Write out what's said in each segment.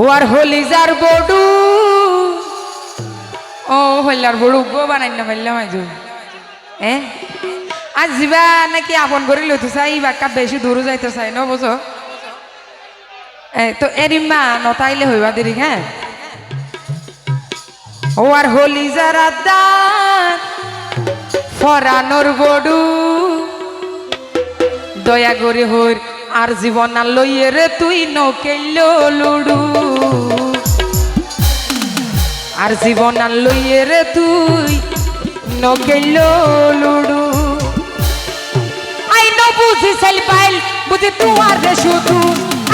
ও আর হলিজার বডু। ও হইলার বড়ু গো বানাই না পারলাম আজ এ? আজ যাবা নাকি আপন করে লইতে চাই বা কাপ বেশি দূর যাইতে চাই, ন বুঝো এ, তো এরিমা নতাইলে হইবা দেরি হ্যাঁ ও আর হলিজার আদান, ফরানোর বডু। দয়া করে হইর, আর জীবন লইয়ে রে তুই নকেল লুডু। আর জীবন লইয়ে রে তুই নকেল লুডু আই ন বুঝি সাল পাইল বুঝি তুয়ার রে শুধু।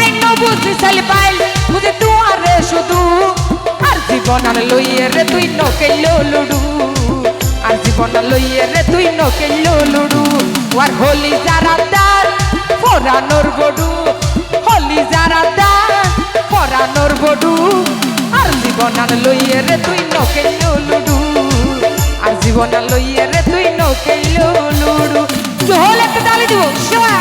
আই ন বুঝি সাল পাইল বুঝি তুয়ার রে শুধু। আর জীবন লইয়ে রে তুই নকেল লুডু আর জীবন লইয়ে রে তুই নকেল লুডু আর হোলি যারা দার ফরানোর বডু হোলি যারা আর জীবন আর লইয়ে তুই নকেল লুডু আর জীবন আর লইয়ে তুই নকেল লুডু হলে একটা তালি দিব শোয়া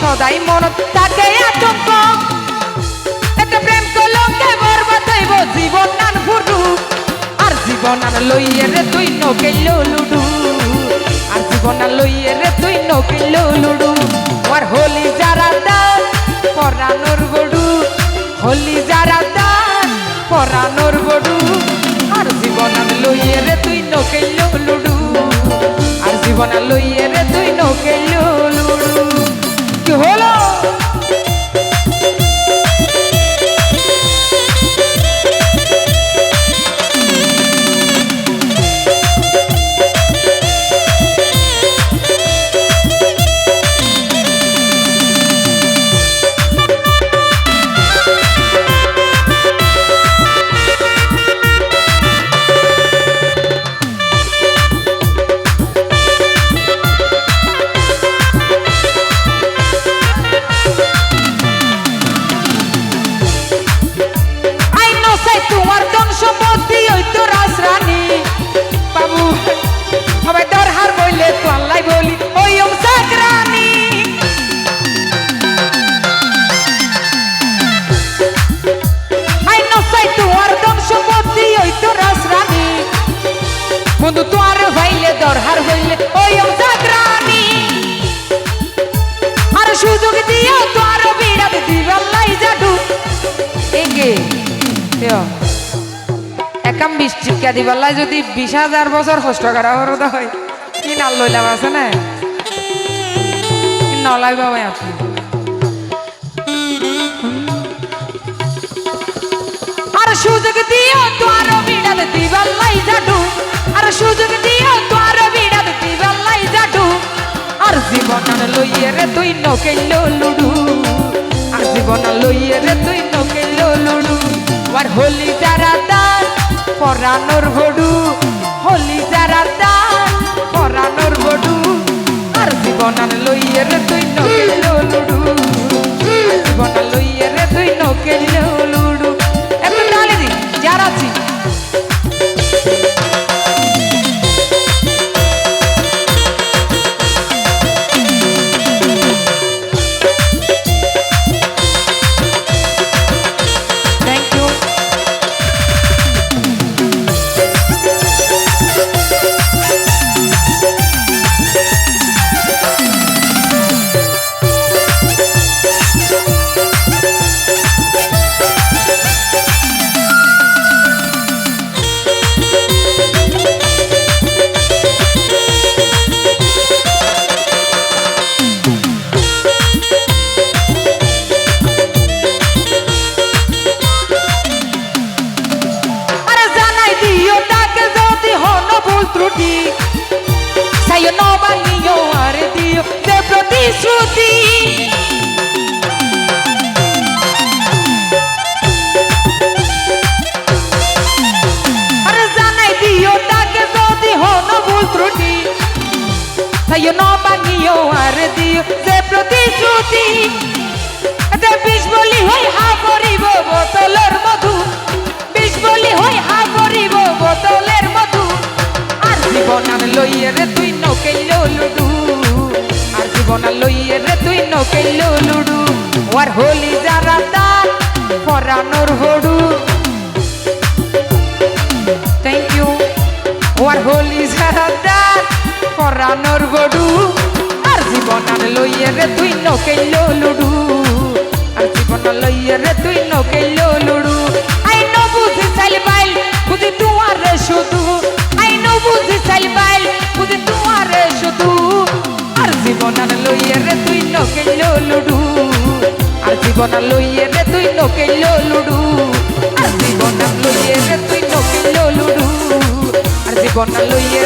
সদাই মন তাকে আতঙ্ক। একটা প্রেম কলঙ্কে বরবাদ হইব জীবন নান ফুটু আর জীবন আর লইয়ে রে তুই নকেল লুডু আর জীবন আর লইয়ে রে তুই নকেল লুডু আর হোলি যারা দান, পরানোর বডু। হোলি যারা দান, পরানোর বডু। আর জীবন আর লইয়ে রে তুই নকেল লুডু আর জীবন আর লইয়ে টিকা দিবাল্লাই যদি বিশ হাজার বছর কষ্ট করা হরদ হয়। কি নাল লইলাম আছে না? নলাই আপনি? সুযোগ দিও তো আরও বিড়াল দিবাল্লাই জাদু। আর সুযোগ দিও তো আরও বিড়াল দিবাল্লাই জাদু। আর জীবন লইয়ে রে তুই নকেল লুডু। আর জীবন লইয়ে রে তুই লুডু। আর হোলি যারা পরানোর বডু হলি যারা দান পরানোর বডু। আর জীবনান লইয়ের তুই নকেল প্রতিশ্রুতি এতে বিষ বলি হই হা করিব বোতলের মধু। বিষ বলি হই হা করিব বোতলের মধু। আর জীবন আর লইয়ে তুই নকেইল লুডু। আর জীবন আর লইয়ে রে তুই নকেইল লুডু। ওর হোলি যারা দান পরানোর হডু। থ্যাংক ইউ ওর হোলি যারা দান পরানোর গডু জীবন লইয়ে রে তুই নকেল লুডু। আর জীবন লইয়ে রে তুই নকেল লুডু। আর জীবন লইয়ে